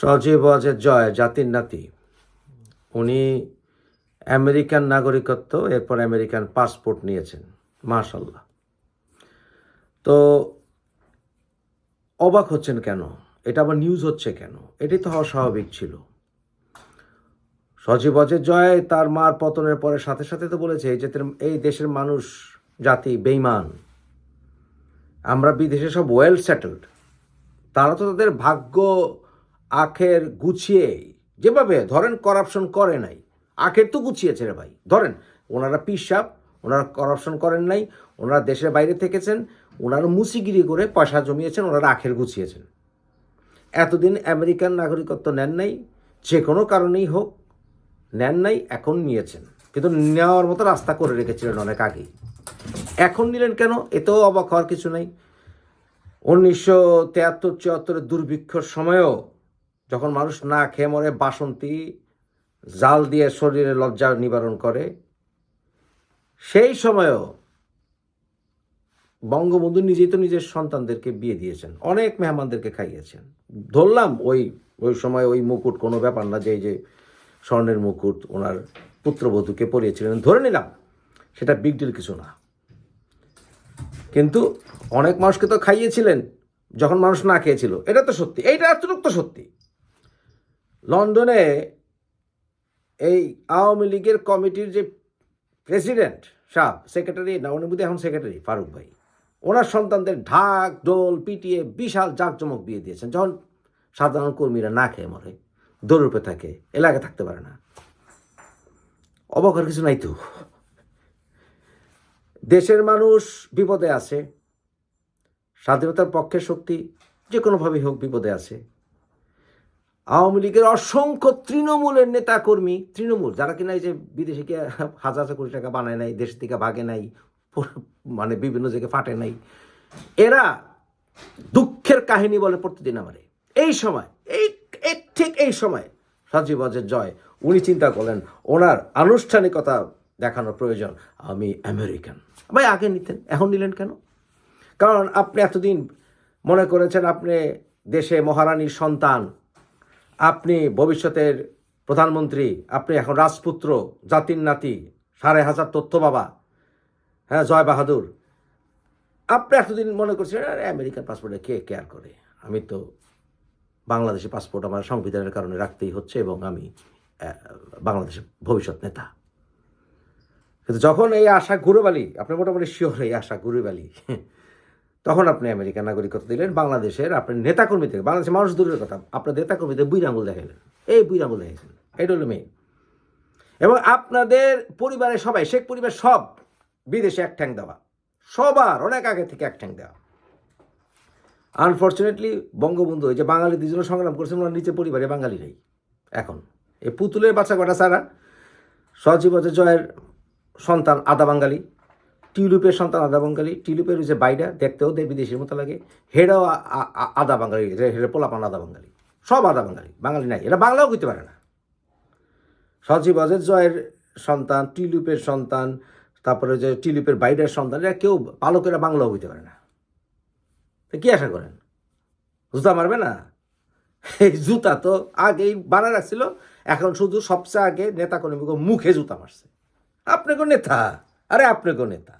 সজীব ওয়াজের জয়, জাতির নাতি। উনি আমেরিকান নাগরিকত্ব, এরপর আমেরিকান পাসপোর্ট নিয়েছেন। মাশাল্লাহ তো অবাক হচ্ছেন কেন? এটা আবার নিউজ হচ্ছে কেন? এটাই তো হওয়া স্বাভাবিক ছিল। সজীব অজের জয় তার মার পতনের পরে সাথে সাথে তো বলেছে, এই যে এই দেশের মানুষ, জাতি বেইমান আমরা বিদেশে সব ওয়েল সেটেলড তারা তো তাদের ভাগ্য আখের গুছিয়ে, যেভাবে ধরেন করাপশন করে নাই, আখের তো গুছিয়েছে রে ভাই। ধরেন, ওনারা পিসাব ওনারা করাপশন করেন নাই, ওনারা দেশের বাইরে থেকেছেন, ওনারা মুসিগিরি করে পয়সা জমিয়েছেন, ওনারা আখের গুছিয়েছেন। এতদিন আমেরিকান নাগরিকত্ব নেন নাই, যে কোনো কারণেই হোক, নেন নাই, এখন নিয়েছেন। কিন্তু নেওয়ার মতো রাস্তা করে রেখেছিলেন অনেক আগেই। এখন নিলেন কেন? এতেও অবাক হওয়ার কিছু নাই। উনিশশো তেয়াত্তর চুয়াত্তরের দুর্ভিক্ষর সময়ও যখন মানুষ না খেয়ে মরে বাসন্তী জাল দিয়ে শরীরে লজ্জা নিবারণ করে, সেই সময়ও বঙ্গবন্ধু নিজেই তো নিজের সন্তানদেরকে বিয়ে দিয়েছেন, অনেক মেহমানদেরকে খাইয়েছেন। ধরলাম ওই ওই সময় ওই মুকুট, কোনো ব্যাপার না যে যে স্বর্ণের মুকুট ওনার পুত্রবধূকে পরিয়েছিলেন, ধরে নিলাম সেটা বিগ ডিল কিছু না। কিন্তু অনেক মানুষকে তো খাইয়েছিলেন, যখন মানুষ না খেয়েছিল, এটা তো সত্যি, এইটা এতটুকু তো সত্যি। লন্ডনে এই আওয়ামী লীগের কমিটির যে প্রেসিডেন্ট সাহ, সেক্রেটারি না, উনি এখন সেক্রেটারি, ফারুক ভাই। ওনার সন্তানদের ঢাক ডোল পিটিয়ে বিশাল জাঁকজমক বিয়ে দিয়েছেন। যখন সাধারণ কর্মীরা না খেয়ে মরে দৌড়ে থাকে, এলাকায় থাকতে পারে না। অবাকের কিছু নাই তো। দেশের মানুষ বিপদে আছে, স্বাধীনতার পক্ষের শক্তি যে কোনোভাবেই হোক বিপদে আছে। আওয়ামী লীগের অসংখ্য তৃণমূলের নেতাকর্মী, তৃণমূল যারা কিনা এই যে বিদেশে গিয়ে হাজার হাজার কোটি টাকা বানায় নাই, দেশ থেকে ভাগে নাই মানে বিভিন্ন জায়গায় ফাটে নাই, এরা দুঃখের কাহিনী বলে প্রতিদিন আমারে। এই সময়, এই ঠিক এই সময় সজীব অজের জয়, উনি চিন্তা করলেন, ওনার আনুষ্ঠানিকতা দেখানোর প্রয়োজন, আমি আমেরিকান। ভাই, আগে নিতেন, এখন নিলেন কেন? কারণ আপনি এতদিন মনে করেছেন আপনি দেশে মহারানীর সন্তান আপনি ভবিষ্যতের প্রধানমন্ত্রী, আপনি এখন রাজপুত্র, জাতির নাতি, সাড়ে হাজার তথ্য বাবা। হ্যাঁ জয় বাহাদুর। আপনি এতদিন মনে করছেন, আরে আমেরিকান পাসপোর্টে কে কেয়ার করে? আমি তো বাংলাদেশি পাসপোর্ট আমার সংবিধানের কারণে রাখতেই হচ্ছে এবং আমি বাংলাদেশের ভবিষ্যৎ নেতা। কিন্তু যখন এই আশা ঘুরেবালি আপনি মোটামুটি শিওর এই আশা ঘুরেবালি তখন আপনি আমেরিকান নাগরিকত্ব দিলেন, বাংলাদেশের আপনার নেতাকর্মীদের বাংলাদেশের মানুষ দূরের কথা, আপনার নেতাকর্মীদের বুই আঙুল দেখাইলেন। এই বুই আঙুল দেখাইছেন। এটা হলো মেয়ে এবং আপনাদের পরিবারের সবাই, শেখ পরিবার সব বিদেশে এক ঠ্যাং দেওয়া। সবার অনেক আগে থেকে এক ঠ্যাং দেওয়া। আনফর্চুনেটলি বঙ্গবন্ধু যে বাঙালিদের জন্য সংগ্রাম করেছেন, ওনার নিচে পরিবারে বাঙালি নেই। এখন, এই পুতুলের বাচ্চা কটা সারা? সজীব জয়ের সন্তান আদা বাঙালি। টিউলিপের সন্তান আদা বাঙালি। টিউলিপের যে বাইরা, দেখতেও দেয় বিদেশের মতো লাগে। হেরাও আদা বাঙালি হেরে পোলাপান আদা বাঙালি। সব আদা বাঙালি বাঙালি নাই। এরা বাংলাও কইতে পারে না। সজীব অজয় জয়ের সন্তান, টিউলিপের সন্তান, তারপরে যে টিউলিপের বাইরের সন্তান, এরা কেউ পালকেরা বাংলাও হইতে পারে না। তো কী আশা করেন? জুতা মারবে না? এই জুতা তো আগেই বানা রাখছিল, এখন শুধু সবচেয়ে আগে নেতা কর্মীকে মুখে জুতা মারছে। আপনি কোন নেতা? আরে আপনি কোন নেতা?